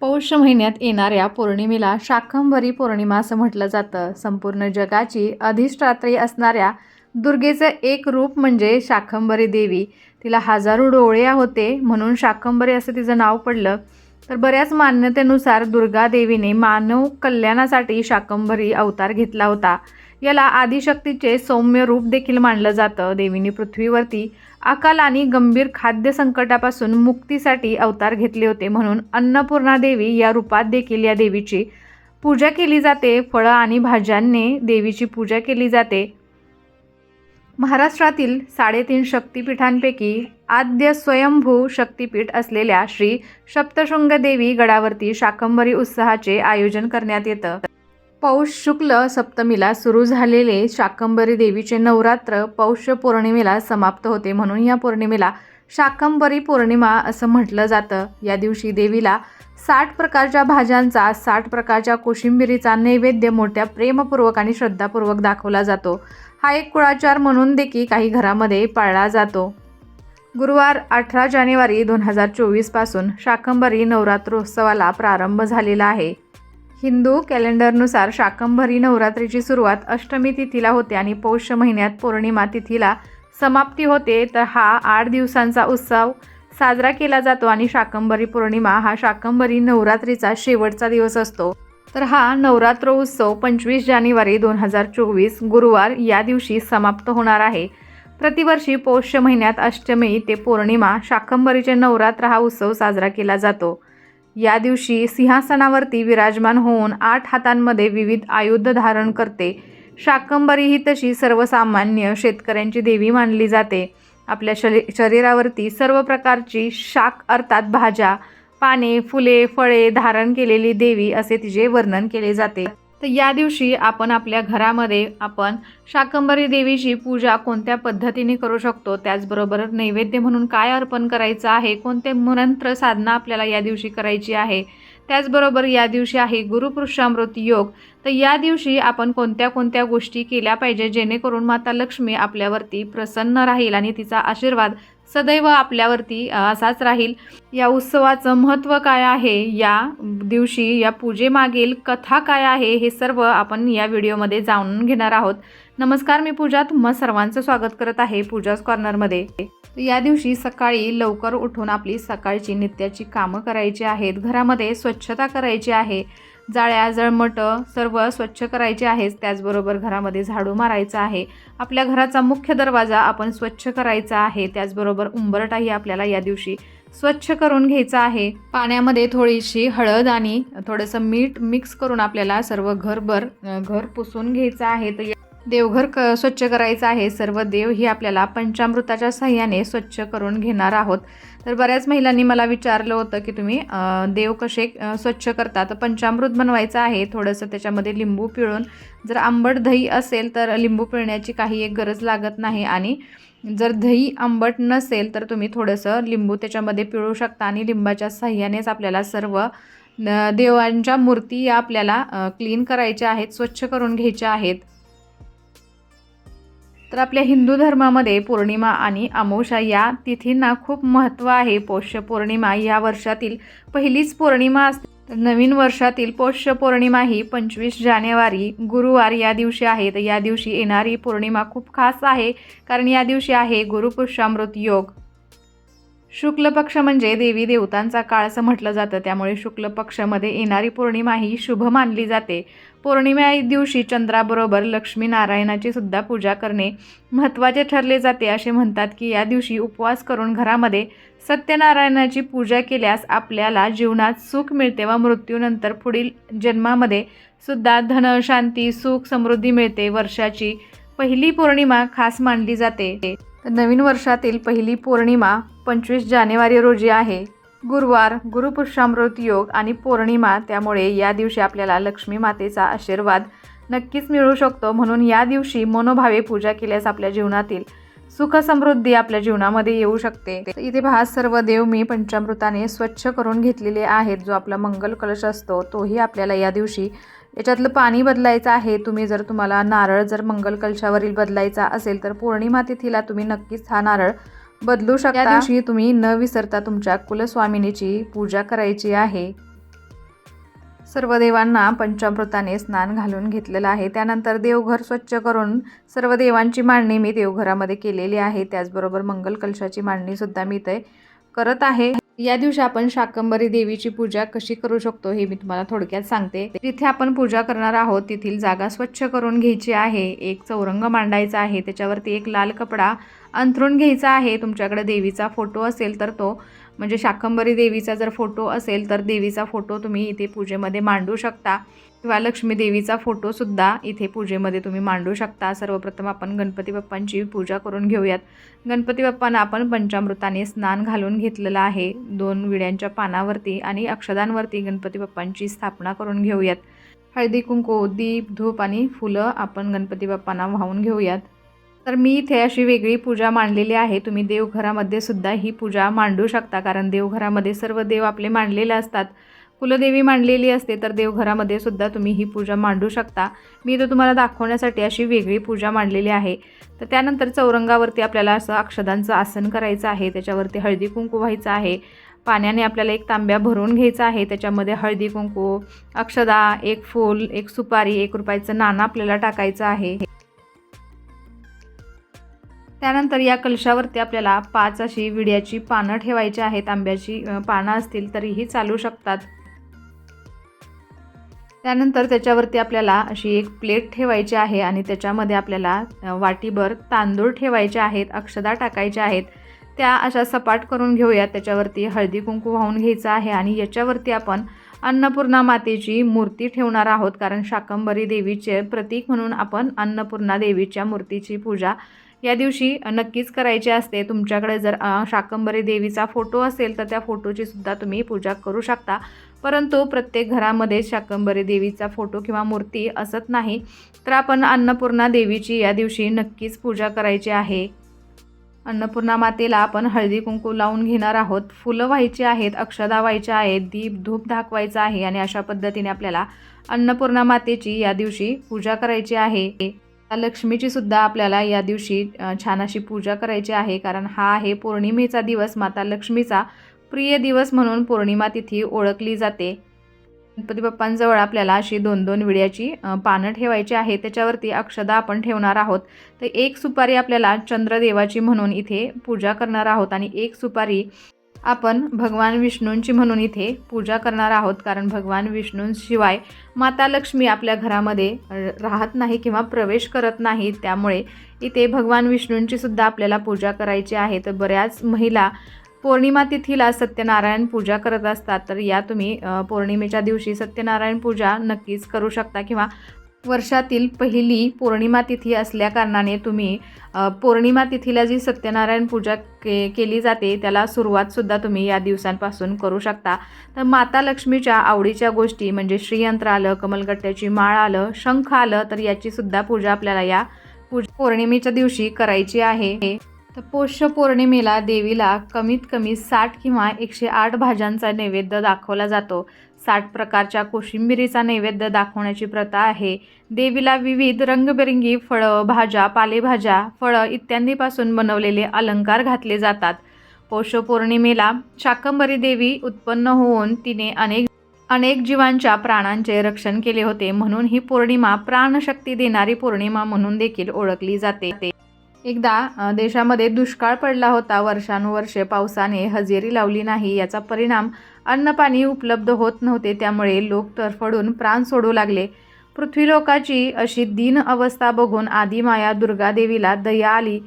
पौष महिन्यात येणाऱ्या पौर्णिमेला शाकंभरी पौर्णिमा असं म्हटलं जातं. संपूर्ण जगाची अधिष्ठात्री असणाऱ्या दुर्गेचं एक रूप म्हणजे शाकंभरी देवी. तिला हजारो डोळे होते म्हणून शाकंभरी असं तिचं नाव पडलं. तर बऱ्याच मान्यतेनुसार दुर्गा देवीने मानव कल्याणासाठी शाकंभरी अवतार घेतला होता. याला आदिशक्तीचे सौम्य रूप देखील मानलं जातं. देवीने पृथ्वीवरती अकाल आणि गंभीर खाद्य संकटापासून मुक्तीसाठी अवतार घेतले होते. म्हणून अन्नपूर्णा देवी या रूपात देखील या देवीची पूजा केली जाते. फळं आणि भाज्यांनी देवीची पूजा केली जाते. महाराष्ट्रातील साडेतीन शक्तिपीठांपैकी आद्य स्वयंभू शक्तिपीठ असलेल्या श्री सप्तशृंग देवी गडावरती शाकंभरी उत्साहाचे आयोजन करण्यात येतं. पौष शुक्ल सप्तमीला सुरू झालेले शाकंभरी देवीचे नवरात्र पौष पौर्णिमेला समाप्त होते. म्हणून या पौर्णिमेला शाकंभरी पौर्णिमा असं म्हटलं जातं. या दिवशी देवीला साठ प्रकारच्या भाज्यांचा साठ प्रकारच्या कोशिंबिरीचा नैवेद्य मोठ्या प्रेमपूर्वक आणि श्रद्धापूर्वक दाखवला जातो. हा एक कुळाचार म्हणून देखील काही घरामध्ये पाळला जातो. गुरुवार अठरा जानेवारी दोन हजार चोवीसपासून शाकंभरी नवरात्रोत्सवाला प्रारंभ झालेला आहे. हिंदू कॅलेंडरनुसार शाकंभरी नवरात्रीची सुरुवात अष्टमी तिथीला होते आणि पौष महिन्यात पौर्णिमा तिथीला समाप्ती होते. तर हा आठ दिवसांचा उत्सव साजरा केला जातो आणि शाकंभरी पौर्णिमा हा शाकंभरी नवरात्रीचा शेवटचा दिवस असतो. तर हा नवरात्र उत्सव पंचवीस जानेवारी दोन हजार चोवीस गुरुवार या दिवशी समाप्त होणार आहे. प्रतिवर्षी पौष महिन्यात अष्टमी ते पौर्णिमा शाकंभरीचे नवरात्र हा उत्सव साजरा केला जातो. या दिवशी सिंहासनावरती विराजमान होऊन आठ हातांमध्ये विविध आयुध धारण करते. शाकंबरी ही तशी सर्वसामान्य शेतकऱ्यांची देवी मानली जाते. आपल्या शरी शरीरावरती सर्व प्रकारची शाक अर्थात भाज्या पाने फुले फळे धारण केलेली देवी असे तिचे वर्णन केले जाते. तर या दिवशी आपण आपल्या घरामध्ये आपण शाकंभरी देवीची पूजा कोणत्या पद्धतीने करू शकतो? त्याचबरोबर नैवेद्य म्हणून काय अर्पण करायचं आहे? कोणते मंत्र साधना आपल्याला या दिवशी करायची आहे? त्याचबरोबर या दिवशी आहे गुरुपुरुषामृत योग. तर या दिवशी आपण कोणत्या कोणत्या गोष्टी केल्या पाहिजे? जेणेकरून माता लक्ष्मी आपल्यावरती प्रसन्न राहील आणि तिचा आशीर्वाद सदैव आपल्यावरती असाच राहील. या उत्सवाचं महत्त्व काय आहे? या दिवशी या पूजेमागील कथा काय आहे? हे सर्व आपण या व्हिडिओमध्ये जाणून घेणार आहोत. नमस्कार मी पूजा. तुम्हा सर्वांचं स्वागत करत आहे पूजाच कॉर्नरमध्ये. या दिवशी सकाळी लवकर उठून आपली सकाळची नित्याची कामं करायची आहेत. घरामध्ये स्वच्छता करायची आहे. जाळ्या जळमटं सर्व स्वच्छ करायचे आहेच. त्याचबरोबर घरामध्ये झाडू मारायचं आहे. आपल्या घराचा मुख्य दरवाजा आपण स्वच्छ करायचा आहे. त्याचबरोबर उंबरटाही आपल्याला या दिवशी स्वच्छ करून घ्यायचा आहे. पाण्यामध्ये थोडीशी हळद आणि थोडंसं मीठ मिक्स करून आपल्याला सर्व घरभर घर पुसून घ्यायचं आहे. तर देवघर क स्वच्छ करायचं आहे. सर्व देव ही आपल्याला पंचामृताच्या सहाय्याने स्वच्छ करून घेणार आहोत. तर बऱ्याच महिलांनी मला विचारलं होतं की तुम्ही देव कसे स्वच्छ करता? तर पंचामृत बनवायचं आहे. थोडंसं त्याच्यामध्ये लिंबू पिळून जर आंबट दही असेल तर लिंबू पिळण्याची काही एक गरज लागत नाही आणि जर दही आंबट नसेल तर तुम्ही थोडंसं लिंबू त्याच्यामध्ये पिळू शकता आणि लिंबाच्या साह्यानेच आपल्याला सर्व देवांच्या मूर्ती या आपल्याला क्लीन करायच्या आहेत स्वच्छ करून घ्यायच्या आहेत. तर आपल्या हिंदू धर्मामध्ये पौर्णिमा आणि अमावस्या या तिथींना खूप महत्त्व आहे. पौष्य पौर्णिमा या वर्षातील पहिलीच पौर्णिमा असते तर नवीन वर्षातील पौष्य पौर्णिमा ही पंचवीस जानेवारी गुरुवार या दिवशी आहे. तर या दिवशी येणारी पौर्णिमा खूप खास आहे. कारण या दिवशी आहे गुरुपुरुषामृत योग. शुक्ल पक्ष म्हणजे देवी देवतांचा काळ असं म्हटलं जातं. त्यामुळे शुक्ल पक्षामध्ये येणारी पौर्णिमा ही शुभ मानली जाते. पौर्णिमा दिवशी चंद्राबरोबर लक्ष्मीनारायणाची सुद्धा पूजा करणे महत्त्वाचे ठरले जाते. असे म्हणतात की या दिवशी उपवास करून घरामध्ये सत्यनारायणाची पूजा केल्यास आपल्याला जीवनात सुख मिळते व मृत्यूनंतर पुढील जन्मामध्ये सुद्धा धन शांती सुख समृद्धी मिळते. वर्षाची पहिली पौर्णिमा खास मानली जाते. तर नवीन वर्षातील पहिली पौर्णिमा पंचवीस जानेवारी रोजी आहे. गुरुवार गुरुपुरुषामृत योग आणि पौर्णिमा त्यामुळे या दिवशी आपल्याला लक्ष्मी मातेचा आशीर्वाद नक्कीच मिळू शकतो. म्हणून या दिवशी मनोभावे पूजा केल्यास आपल्या जीवनातील सुख समृद्धी आपल्या जीवनामध्ये येऊ शकते. इथे पहा सर्व देव मी पंचामृताने स्वच्छ करून घेतलेले आहेत. जो आपला मंगल कलश असतो तोही आपल्याला या दिवशी याच्यातलं पाणी बदलायचं आहे. तुम्ही जर तुम्हाला नारळ जर मंगल कलशावरील बदलायचा असेल तर पौर्णिमा तिथीला तुम्ही नक्कीच हा नारळ बदलू शकता. या दिवशी तुम्ही न विसरता तुमच्या कुलस्वामिनीची पूजा करायची आहे. सर्व देवांना पंचामृताने स्नान घालून घेतलेलं आहे. त्यानंतर देवघर स्वच्छ करून सर्व देवांची मांडणी मी देवघरामध्ये केलेली आहे. त्याचबरोबर मंगल कलशाची मांडणीसुद्धा मी इथे करत आहे. या दिवशी आपण शाकंबरी देवीची पूजा कशी करू शकतो हे मी तुम्हाला थोडक्यात सांगते. तिथे आपण पूजा करणार आहोत तेथील जागा स्वच्छ करून घ्यायची आहे. एक चौरंग मांडायचा आहे. त्याच्यावरती एक लाल कपडा अंथरून घ्यायचा आहे तुमच्याकडे देवीचा फोटो असेल तर तो. म्हणजे शाकंबरी देवीचा जर फोटो असेल तर देवीचा फोटो तुम्ही इथे पूजेमध्ये मांडू शकता. किंवा लक्ष्मी देवीचा फोटोसुद्धा इथे पूजेमध्ये तुम्ही मांडू शकता. सर्वप्रथम आपण गणपती बाप्पांची पूजा करून घेऊयात. गणपती बाप्पांना आपण पंचामृताने स्नान घालून घेतलेलं आहे. दोन विड्यांच्या पानावरती आणि अक्षदांवरती गणपती बाप्पांची स्थापना करून घेऊयात. हळदी कुंकू दीप धूप आणि फुलं आपण गणपती बाप्पांना वाहून घेऊयात. तर मी इथे अशी वेगळी पूजा मांडलेली आहे. तुम्ही देवघरामध्ये सुद्धा ही पूजा मांडू शकता कारण देवघरामध्ये सर्व देव आपले मांडलेले असतात. कुलदेवी मांडलेली असते तर देवघरामध्ये सुद्धा तुम्ही ही पूजा मांडू शकता. मी तर तुम्हाला दाखवण्यासाठी अशी वेगळी पूजा मांडलेली आहे. तर त्यानंतर चौरंगावरती आपल्याला असं अक्षदांचं आसन करायचं आहे. त्याच्यावरती हळदी कुंकू व्हायचं आहे. पाण्याने आपल्याला एक तांब्या भरून घ्यायचा आहे. त्याच्यामध्ये हळदी कुंकू अक्षदा एक फूल एक सुपारी एक रुपयाचं नाणं आपल्याला टाकायचं आहे. त्यानंतर या कलशावरती आपल्याला पाच अशी विड्याची पानं ठेवायची आहेत. आंब्याची पानं असतील तरीही चालू शकतात. त्यानंतर त्याच्यावरती आपल्याला अशी एक प्लेट ठेवायची आहे आणि त्याच्यामध्ये आपल्याला वाटीभर तांदूळ ठेवायचे आहेत अक्षदा टाकायच्या आहेत. त्या अशा सपाट करून घेऊयात. त्याच्यावरती हळदी कुंकू वाहून घ्यायचं आहे आणि याच्यावरती आपण अन्नपूर्णा मातेची मूर्ती ठेवणार आहोत. कारण शाकंबरी देवीचे प्रतीक म्हणून आपण अन्नपूर्णा देवीच्या मूर्तीची पूजा या दिवशी नक्कीच करायची असते. तुमच्याकडे जर शाकंबरी देवीचा फोटो असेल तर त्या फोटोची सुद्धा तुम्ही पूजा करू शकता. परंतु प्रत्येक घरामध्ये शाकंबरी देवीचा फोटो किंवा मूर्ती असत नाही तर आपण अन्नपूर्णा देवीची या दिवशी नक्कीच पूजा करायची आहे. अन्नपूर्णा मातेला आपण हळदी कुंकू लावून घेणार आहोत. फुलं व्हायची आहेत अक्षदा व्हायच्या आहेत दीप धूप दाखवायचं आहे आणि अशा पद्धतीने आपल्याला अन्नपूर्णा मातेची या दिवशी पूजा करायची आहे. लक्ष्मीची सुद्धा आपल्याला या दिवशी छान अशी पूजा करायची आहे. कारण हा आहे पौर्णिमेचा दिवस. माता लक्ष्मीचा प्रिय दिवस म्हणून पौर्णिमा तिथी ओळखली जाते. गणपती बाप्पांजवळ आपल्याला अशी दोन दोन विड्याची पानं ठेवायची आहे. त्याच्यावरती अक्षदा आपण ठेवणार आहोत. तर एक सुपारी आपल्याला चंद्रदेवाची म्हणून इथे पूजा करणार आहोत. आणि एक सुपारी आपण भगवान विष्णूंची म्हणून इथे पूजा करणार आहोत कारण भगवान विष्णूंशिवाय माता लक्ष्मी आपल्या घरामध्ये राहत नाही किंवा प्रवेश करत नाही. त्यामुळे इथे भगवान विष्णूंची सुद्धा आपल्याला पूजा करायची आहे. तर बऱ्याच महिला पौर्णिमा तिथीला सत्यनारायण पूजा करत असतात. तर या तुम्ही पौर्णिमेच्या दिवशी सत्यनारायण पूजा नक्कीच करू शकता किंवा वर्षातील पहिली पौर्णिमा तिथी असल्या कारणाने तुम्ही पौर्णिमा तिथीला जी सत्यनारायण पूजा के केली जाते त्याला सुरुवातसुद्धा तुम्ही या दिवसांपासून करू शकता. तर माता लक्ष्मीच्या आवडीच्या गोष्टी म्हणजे श्रीयंत्र आलं कमलगट्ट्याची माळ आलं शंख आलं तर याची सुद्धा पूजा आपल्याला या पूज पौर्णिमेच्या दिवशी करायची आहे. तर पोष्य पौर्णिमेला देवीला कमीत कमी साठ किंवा एकशे आठ भाज्यांचा नैवेद्य दाखवला जातो. साठ प्रकारच्या कोशिंबिरीचा नैवेद्य दाखवण्याची प्रथा आहे. देवीला विविध रंगबेरंगी फळं भाज्या पालेभाज्या फळं इत्यादीपासून बनवलेले अलंकार घातले जातात. पौषपौर्णिमेला पौर्णिमेला शाकंबरी देवी उत्पन्न होऊन तिने अनेक अनेक जीवांच्या प्राणांचे रक्षण केले होते म्हणून ही पौर्णिमा प्राणशक्ती देणारी पौर्णिमा म्हणून देखील ओळखली जाते. एकदा देशामध्ये दुष्काळ पडला होता. वर्षानुवर्षे पावसाने हजेरी लावली नाही. याचा परिणाम अन्नपाणी उपलब्ध होत नव्हते. त्यामुळे लोक तरफडून प्राण सोडू लागले. पृथ्वीलोकाची अशी दीन अवस्था बघून आदिमाया दुर्गादेवीला दया आली.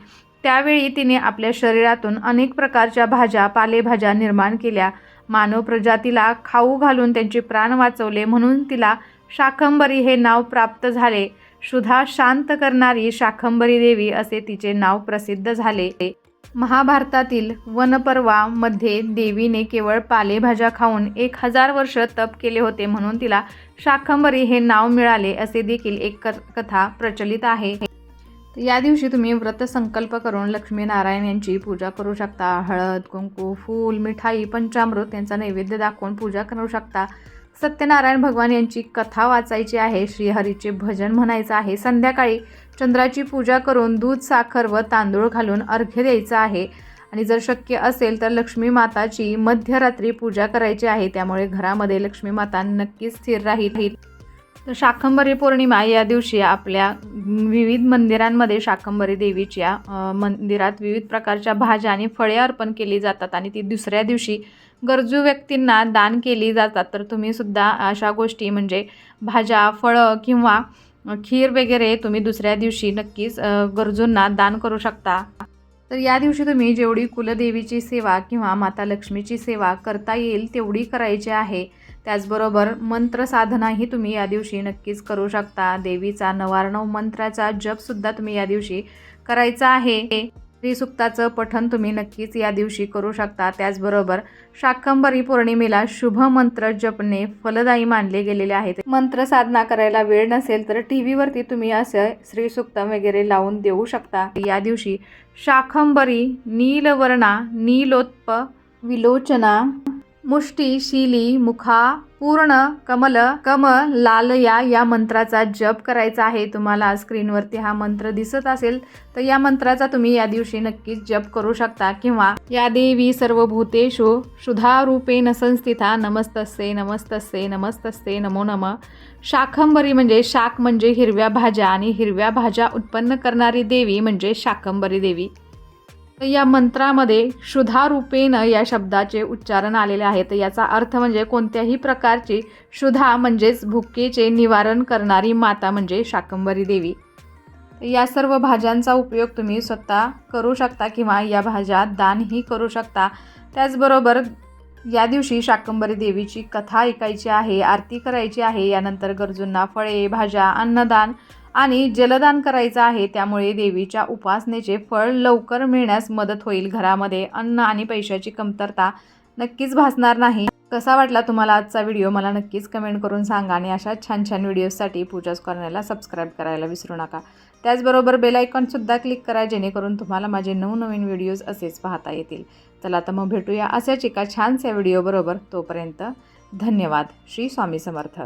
त्यावेळी तिने आपल्या शरीरातून अनेक प्रकारच्या भाज्या पालेभाज्या निर्माण केल्या. मानव प्रजातीला खाऊ घालून त्यांचे प्राण वाचवले म्हणून तिला शाकंबरी हे नाव प्राप्त झाले. क्षुधा शांत करणारी शाखंबरी देवी असे तिचे नाव प्रसिद्ध झाले. महाभारतातील वनपर्वामध्ये देवीने केवळ पालेभाज्या खाऊन एक हजार वर्ष तप केले होते म्हणून तिला शाखंबरी हे नाव मिळाले असे देखील एक कथा प्रचलित आहे. या दिवशी तुम्ही व्रत संकल्प करून लक्ष्मीनारायण यांची पूजा करू शकता. हळद कुंकू फूल मिठाई पंचामृत यांचा नैवेद्य दाखवून पूजा करू शकता. सत्यनारायण भगवान यांची कथा वाचायची आहे श्रीहरीचे भजन म्हणायचं आहे. संध्याकाळी चंद्राची पूजा करून दूध साखर व तांदूळ घालून अर्घ्य द्यायचं आहे. आणि जर शक्य असेल तर लक्ष्मी माताची मध्यरात्री पूजा करायची आहे. त्यामुळे घरामध्ये लक्ष्मी माता नक्कीच स्थिर राहील. तर शाकंभरी पौर्णिमा या दिवशी आपल्या विविध मंदिरांमध्ये शाकंभरी देवीच्या मंदिरात विविध प्रकारच्या भाज्या आणि फळे अर्पण केली जातात आणि ती दुसऱ्या दिवशी गरजू व्यक्तींना दान केली जातात. तर तुम्ही सुद्धा अशा गोष्टी म्हणजे भाज्या फळं किंवा खीर वगैरे तुम्ही दुसऱ्या दिवशी नक्कीच गरजूंना दान करू शकता. तर या दिवशी तुम्ही जेवढी कुलदेवीची सेवा किंवा माता लक्ष्मीची सेवा करता येईल तेवढी करायची आहे. त्याचबरोबर मंत्र साधनाही तुम्ही या दिवशी नक्कीच करू शकता. देवीचा नवार्णव मंत्राचा जपसुद्धा तुम्ही या दिवशी करायचा आहे. श्रीसुक्ताचं पठण तुम्ही नक्कीच या दिवशी करू शकता. त्याचबरोबर शाकंभरी पौर्णिमेला शुभ मंत्र जपणे फलदायी मानले गेलेले आहेत. मंत्र साधना करायला वेळ नसेल तर टी व्हीवरती तुम्ही असं श्रीसुक्तम वगैरे लावून देऊ शकता. या दिवशी शाकंभरी नीलवर्णा नीलोत्प विलोचना मुष्टी शिली मुखा पूर्ण कमल कम लालया या मंत्राचा जप करायचा आहे. तुम्हाला स्क्रीनवरती हा मंत्र दिसत असेल तर या मंत्राचा तुम्ही या दिवशी नक्कीच जप करू शकता. किंवा या देवी सर्व भूतेषु शुधारूपेण संस्थिता नमस्तस्ते नमस्तस्ते नमस्तस्ते नमो नम. शाकंबरी म्हणजे शाक म्हणजे हिरव्या भाज्या आणि हिरव्या भाज्या उत्पन्न करणारी देवी म्हणजे शाकंबरी देवी. या मंत्रामध्ये क्षुधारूपेन या शब्दाचे उच्चारण आलेले आहे. तर याचा अर्थ म्हणजे कोणत्याही प्रकारची शुधा म्हणजेच भुकेचे निवारण करणारी माता म्हणजे शाकंभरी देवी. या सर्व भाज्यांचा उपयोग तुम्ही स्वतः करू शकता किंवा या भाज्या दानही करू शकता. त्याचबरोबर या दिवशी शाकंभरी देवीची कथा ऐकायची आहे आरती करायची आहे. यानंतर गरजूंना फळे भाज्या अन्नदान आणि जलदान करायचं आहे त्यामुळे देवीच्या उपासनेचे फळ लवकर मिळण्यास मदत होईल. घरामध्ये अन्न आणि पैशाची कमतरता नक्कीच भासणार नाही. कसा वाटला तुम्हाला आजचा व्हिडिओ? मला नक्कीच कमेंट करून सांगा आणि अशा छान छान व्हिडिओजसाठी पूजाच कॉर्नरला सबस्क्राईब करायला विसरू नका. त्याचबरोबर बेल आयकॉनसुद्धा क्लिक करा जेणेकरून तुम्हाला माझे नवनवीन व्हिडिओज असेच पाहता येतील. चला तर मग भेटूया अशाच एका छानशा व्हिडिओबरोबर. तोपर्यंत धन्यवाद. श्री स्वामी समर्थ.